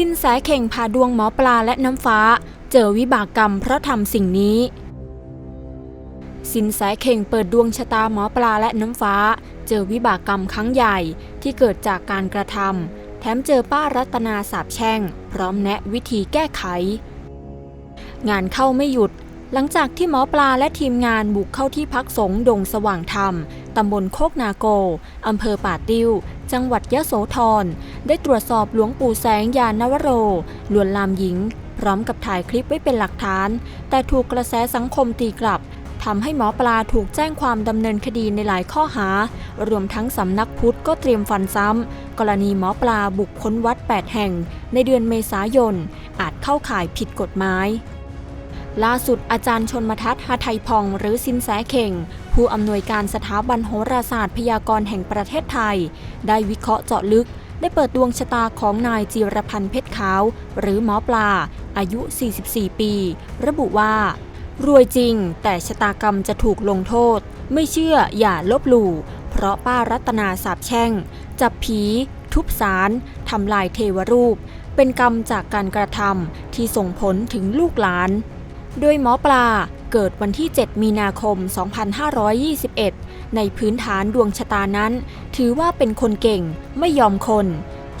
สินแสเข่งพาดวงหมอปลาและน้ำฟ้า เจอวิบากกรรมเพราะทำสิ่งนี้ สินแสเข่งเปิดดวงชะตาหมอปลาและน้ำฟ้า เจอวิบากกรรมครั้งใหญ่ที่เกิดจากการกระทำแถมเจอป้ารัตนาสาบแช่ง พร้อมแนะวิธีแก้ไข งานเข้าไม่หยุดหลังจากที่หมอปลาและทีมงานบุกเข้าที่พักสงฆ์ดงสว่างธรรม ตำบลโคกนาโก อำเภอป่าติ้ว จังหวัดยะโสธร ได้ตรวจสอบหลวงปู่แสงยานนวโร ลวนลามหญิง พร้อมกับถ่ายคลิปไว้เป็นหลักฐาน แต่ถูกกระแสสังคมตีกลับทำให้หมอปลาถูกแจ้งความดำเนินคดีในหลายข้อหา รวมทั้งสำนักพุทธก็เตรียมฟันซ้ำ กรณีหมอปลาบุกค้นวัด 8 แห่ง ในเดือนเมษายน อาจเข้าข่ายผิดกฎหมายล่าสุดอาจารย์ชนมทัศน์หไทยพองหรือสินแสเข่ง ผู้อำนวยการสถาบันโหราศาสตร์พยากรณ์แห่งประเทศไทย ได้วิเคราะห์เจาะลึก ได้เปิดดวงชะตาของนายจีรพันธ์เพชรขาว หรือหมอปลา อายุ 44 ปี ระบุว่า รวยจริง แต่ชะตากรรมจะถูกลงโทษ ไม่เชื่ออย่าลบหลู่ เพราะป้ารัตนาสาบแช่ง จับผี ทุบสารทำลายเทวรูป เป็นกรรมจากการกระทำที่ส่งผลถึงลูกหลาน โดยหมอปลา เกิดวันที่ 7 มีนาคม 2521 ในพื้นฐานดวงชะตานั้น ถือว่าเป็นคนเก่งไม่ยอมคน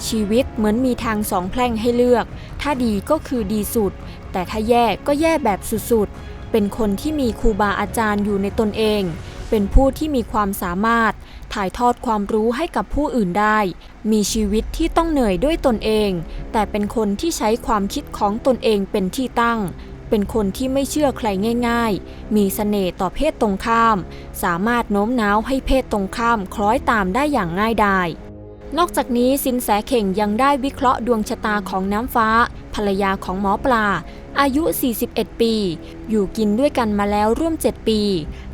ชีวิตเหมือนมีทางสองแพร่งให้เลือก ถ้าดีก็คือดีสุด แต่ถ้าแย่ก็แย่แบบสุดๆ เป็นคนที่มีครูบาอาจารย์อยู่ในตนเอง เป็นผู้ที่มีความสามารถ ถ่ายทอดความรู้ให้กับผู้อื่นได้ มีชีวิตที่ต้องเหนื่อยด้วยตนเอง แต่เป็นคนที่ใช้ความคิดของตนเองเป็นที่ตั้ง เป็นคนที่ไม่เชื่อใครง่าย ๆ มีเสน่ห์ต่อเพศตรงข้าม สามารถโน้มน้าวให้เพศตรงข้ามคล้อยตามได้อย่างง่ายดายนอกจากนี้สินแสเข่งยังได้วิเคราะห์ดวงชะตาของน้ำฟ้า ภรรยาของหมอปลา อายุ 41 ปี อยู่กินด้วยกันมาแล้วร่วม 7 ปี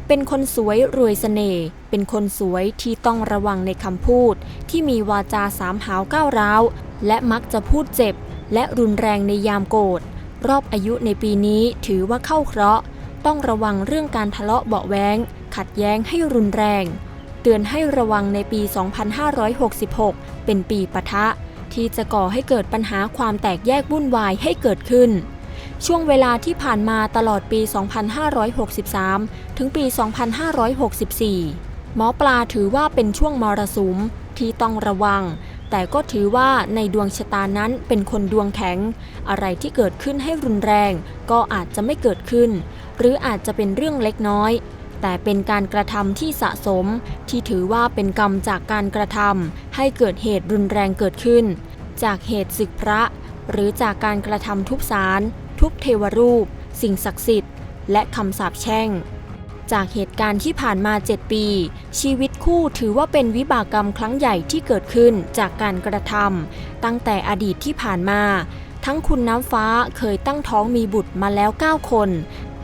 เป็นคนสวยรวยเสน่ห์ เป็นคนสวยที่ต้องระวังในคำพูด ที่มีวาจาสามหาวก้าวร้าว และมักจะพูดเจ็บ และรุนแรงในยามโกรธ รอบอายุในปีนี้ถือว่าเข้าเคราะห์ ต้องระวังเรื่องการทะเลาะเบาแว้ง ขัดแย้งให้รุนแรง เตือนให้ระวังในปี 2566 เป็นปีปะทะ ที่จะก่อให้เกิดปัญหาความแตกแยกวุ่นวายให้เกิดขึ้น ช่วงเวลาที่ผ่านมาตลอดปี 2563 ถึงปี 2564 หมอปลาถือว่าเป็นช่วงมรสุมที่ต้องระวัง แต่ก็ถือว่าในดวงชะตานั้นเป็นคนดวงแข็ง อะไรที่เกิดขึ้นให้รุนแรง ก็อาจจะไม่เกิดขึ้น หรืออาจจะเป็นเรื่องเล็กน้อย แต่เป็นการกระทำที่สะสม ที่ถือว่าเป็นกรรมจากการกระทำให้เกิดเหตุรุนแรงเกิดขึ้น จากเหตุศึกพระ หรือจากการกระทำทุบสารทุบเทวรูป สิ่งศักดิ์สิทธิ์ และคำสาปแช่ง จากเหตุการณ์ที่ผ่านมา 7 ปี ชีวิตคู่ถือว่าเป็นวิบากกรรมครั้งใหญ่ที่เกิดขึ้นจากการกระทำตั้งแต่อดีตที่ผ่านมา ทั้งคุณน้ำฟ้าเคยตั้งท้องมีบุตรมาแล้ว 9 คน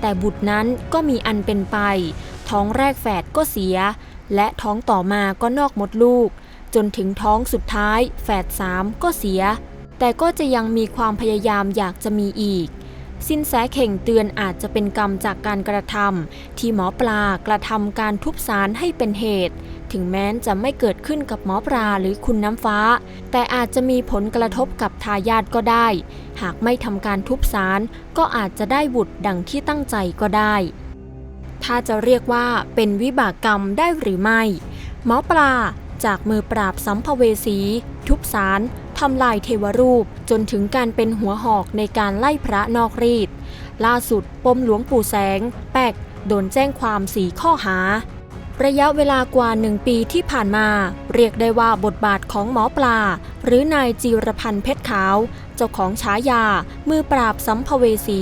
แต่บุตรนั้นก็มีอันเป็นไป ท้องแรกแฝดก็เสีย และท้องต่อมาก็นอกมดลูก จนถึงท้องสุดท้ายแฝดสามก็เสีย แต่ก็จะยังมีความพยายามอยากจะมีอีก สินแสเข่งเตือนอาจจะเป็นกรรมจากการกระทำที่หมอปลากระทำการทุบสารให้เป็นเหตุ ถึงแม้จะไม่เกิดขึ้นกับหมอปลาหรือคุณน้ำฟ้า แต่อาจจะมีผลกระทบกับทายาทก็ได้ หากไม่ทำการทุบสารก็อาจจะได้บุตรดังที่ตั้งใจก็ได้ ถ้าจะเรียกว่าเป็นวิบากกรรมได้หรือไม่ หมอปลาจากมือปราบสัมภเวสี ทุบสาร ทำลายเทวรูปจนถึงการเป็นหัวหอกในการไล่พระนอกรีด ล่าสุดปมหลวงปู่แสง แปกโดนแจ้งความสีข้อหา ระยะเวลากว่าหนึ่งปีที่ผ่านมา เรียกได้ว่าบทบาทของหมอปลา หรือนายจีรพันธ์เพชรขาว เจ้าของฉายา มือปราบสัมภเวสี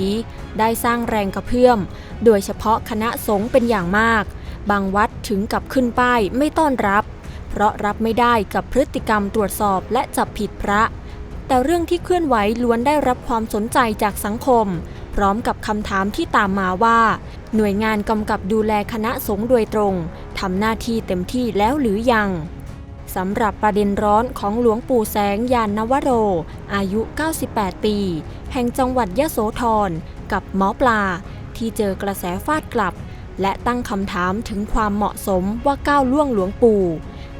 ได้สร้างแรงกระเพื่อม โดยเฉพาะคณะสงฆ์เป็นอย่างมาก บางวัดถึงกับขึ้นป้ายไม่ต้อนรับ เพราะรับไม่ได้กับพฤติกรรมตรวจสอบและจับผิดพระ แต่เรื่องที่เคลื่อนไหวล้วนได้รับความสนใจจากสังคม พร้อมกับคำถามที่ตามมาว่า หน่วยงานกำกับดูแลคณะสงฆ์โดยตรงทำหน้าที่เต็มที่แล้วหรือยังสำหรับประเด็นร้อนของหลวงปู่แสงยานนวโร อายุ 98 ปี แห่งจังหวัดยะโสธรกับหมอปลา ที่เจอกระแสฟาดกลับ และตั้งคำถามถึงความเหมาะสมว่าก้าวล่วงหลวงปู่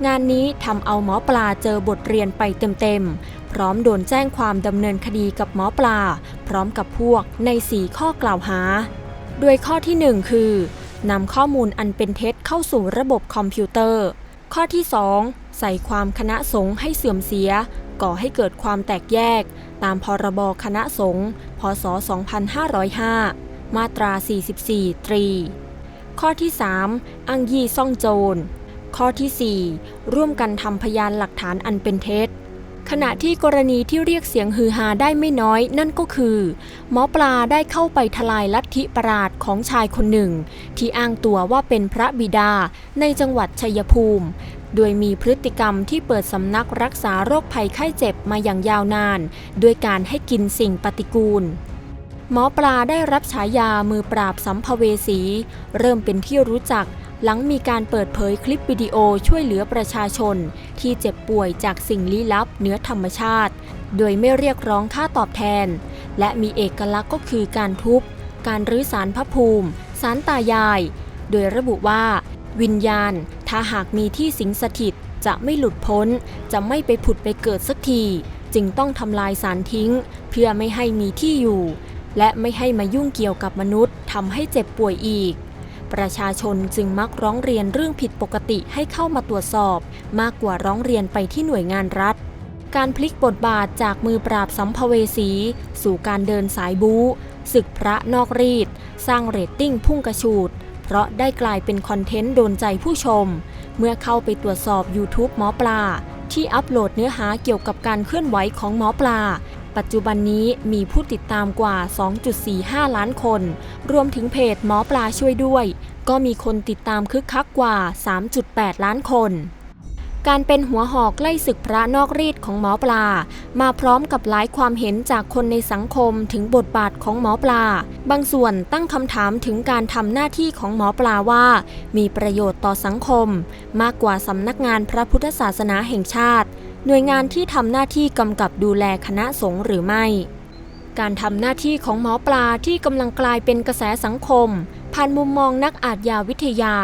งานนี้ทำเอาหมอปลาเจอบทเรียนไปเต็มๆ พร้อมโดนแจ้งความดำเนินคดีกับหมอปลา พร้อมกับพวกใน 4 ข้อกล่าวหา โดยข้อที่ 1 คือนำข้อมูลอันเป็นเท็จเข้าสู่ระบบคอมพิวเตอร์ ข้อที่ 2 ใส่ความคณะสงฆ์ให้เสื่อมเสีย ก่อให้เกิดความแตกแยก ตามพรบคณะสงฆ์พศ 2505 มาตรา 44 ตรี ข้อที่ 3 อ้างยี่ซ่องโจร ข้อทีสี่ 4 ร่วมกันทำพยานหลักฐานอันเป็นเท็จ ขณะที่กรณีที่เรียกเสียงฮือฮาได้ไม่น้อยนั่นก็คือ หมอปลาได้เข้าไปทลายลัทธิประหลาดของชายคนหนึ่ง ที่อ้างตัวว่าเป็นพระบิดาในจังหวัดชัยภูมิ โดยมีพฤติกรรมที่เปิดสำนักรักษาโรคภัยไข้เจ็บมาอย่างยาวนาน ด้วยการให้กินสิ่งปฏิกูล หมอปลาได้รับฉายามือปราบสัมภเวสี เริ่มเป็นที่รู้จักหลังมีการเปิดเผยคลิปวิดีโอช่วยเหลือประชาชน ที่เจ็บป่วยจากสิ่งลี้ลับเหนือธรรมชาติ โดยไม่เรียกร้องค่าตอบแทน และมีเอกลักษณ์ก็คือการทุบ การรื้อสารพระภูมิ สารตายาย โดยระบุว่า วิญญาณ ถ้าหากมีที่สิงสถิตจะไม่หลุดพ้น จะไม่ไปผุดไปเกิดสักที จึงต้องทำลายสารทิ้ง เพื่อไม่ให้มีที่อยู่ และไม่ให้มายุ่งเกี่ยวกับมนุษย์ทำให้เจ็บป่วยอีก ประชาชนจึงมักร้องเรียนเรื่องผิดปกติให้เข้ามาตรวจสอบ มากกว่าร้องเรียนไปที่หน่วยงานรัฐ การพลิกบทบาทจากมือปราบสัมภเวสี สู่การเดินสายบู๊ศึกพระนอกรีด สร้างเรตติ้งพุ่งกระฉูด เพราะได้กลายเป็นคอนเทนต์โดนใจผู้ชม เมื่อเข้าไปตรวจสอบ YouTube หมอปลา ที่อัปโหลดเนื้อหาเกี่ยวกับการเคลื่อนไหวของหมอปลา ปัจจุบันนี้มีผู้ติดตามกว่า 2.45 ล้านคน รวมถึงเพจหมอปลาช่วยด้วย ก็มีคนติดตามคึกคักกว่า 3.8 ล้านคน การเป็นหัวหอกไล่ศึกพระนอกรีดของหมอปลา มาพร้อมกับหลายความเห็นจากคนในสังคมถึงบทบาทของหมอปลา บางส่วนตั้งคำถามถึงการทำหน้าที่ของหมอปลาว่า มีประโยชน์ต่อสังคม มากกว่าสำนักงานพระพุทธศาสนาแห่งชาติ หน่วยงานที่ทำหน้าที่กำกับดูแลคณะสงฆ์หรือไม่ การทำหน้าที่ของหมอปลาที่กำลังกลายเป็นกระแสสังคม ผ่านมุมมองนักอาทยาวิทยา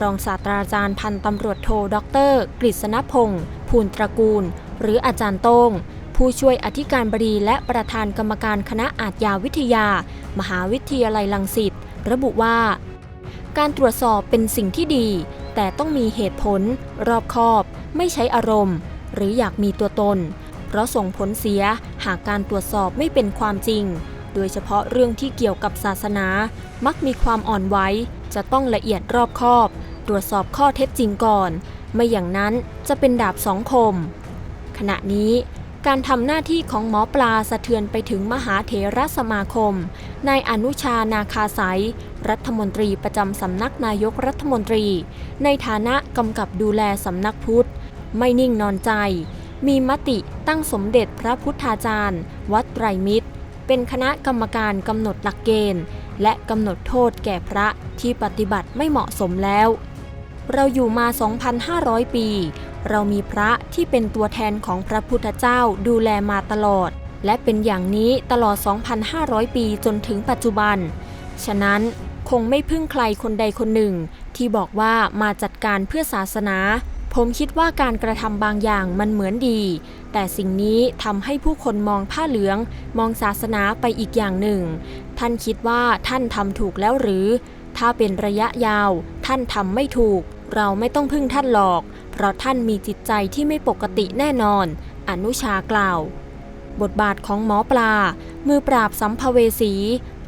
รองศาสตราจารย์พันตำรวจโทดอกเตอรกฤษณพงศ์ภูลตระกูล หรืออาจารย์โต้งผู้ช่วยอธิการบดีและประธานกรรมการคณะอาทยาวิทยา มหาวิทยาลัยลังสิตระบุว่า การตรวจสอบเป็นสิ่งที่ดี แต่ต้องมีเหตุผล รอบคอบ ไม่ใช้อารมณ์ หรืออยากมีตัวตน เพราะส่งผลเสียหากการตรวจสอบไม่เป็นความจริง โดยเฉพาะเรื่องที่เกี่ยวกับศาสนา มักมีความอ่อนไหวจะต้องละเอียดรอบคอบ ตรวจสอบข้อเท็จจริงก่อน ไม่อย่างนั้นจะเป็นดาบสองคม ขณะนี้การทำหน้าที่ของหมอปลาสะเทือนไปถึงมหาเถรสมาคม นายอนุชานาคาสายรัฐมนตรีประจำสำนักนายกรัฐมนตรี ในฐานะกำกับดูแลสำนักพุทธ ไม่นิ่งนอนใจ มีมติตั้งสมเด็จพระพุทธาจารย์ วัดไตรมิตร เป็นคณะกรรมการกำหนดหลักเกณฑ์ และกำหนดโทษแก่พระที่ปฏิบัติไม่เหมาะสมแล้ว เราอยู่มา 2,500 ปี เรามีพระที่เป็นตัวแทนของพระพุทธเจ้าดูแลมาตลอด และเป็นอย่างนี้ตลอด 2,500 ปีจนถึงปัจจุบัน ฉะนั้นคงไม่พึ่งใครคนใดคนหนึ่ง ที่บอกว่ามาจัดการเพื่อศาสนา ผมคิดว่าการกระทำบางอย่างมันเหมือนดี แต่สิ่งนี้ทำให้ผู้คนมองผ้าเหลือง มองศาสนาไปอีกอย่างหนึ่ง ท่านคิดว่าท่านทำถูกแล้วหรือ ถ้าเป็นระยะยาว ท่านทำไม่ถูก เราไม่ต้องพึ่งท่านหรอก เพราะท่านมีจิตใจที่ไม่ปกติแน่นอน อนุชากล่าว บทบาทของหมอปลา มือปราบสัมภเวสี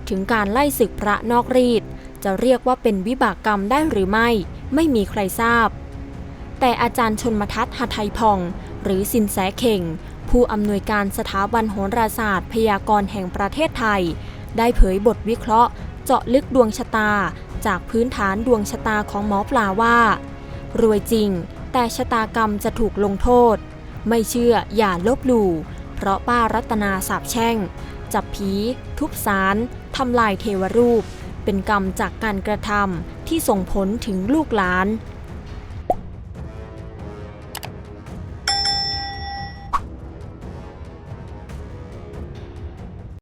ถึงการไล่ศึกพระนอกรีดจะเรียกว่าเป็นวิบากกรรมได้หรือไม่ ไม่มีใครทราบ แต่อาจารย์ชนมทัศน์หทัยพอง หรือสินแสเข่ง ผู้อำนวยการสถาบันโหราศาสตร์ พยากรณ์แห่งประเทศไทย ได้เผยบทวิเคราะห์ เจาะลึกดวงชะตา จากพื้นฐานดวงชะตาของหมอปลาว่า รวยจริง แต่ชะตากรรมจะถูกลงโทษ ไม่เชื่ออย่าลบหลู่เพราะป้ารัตนาสาบแช่ง จับผี ทุบสารทำลายเทวรูป เป็นกรรมจากการกระทำที่ส่งผลถึงลูกหลาน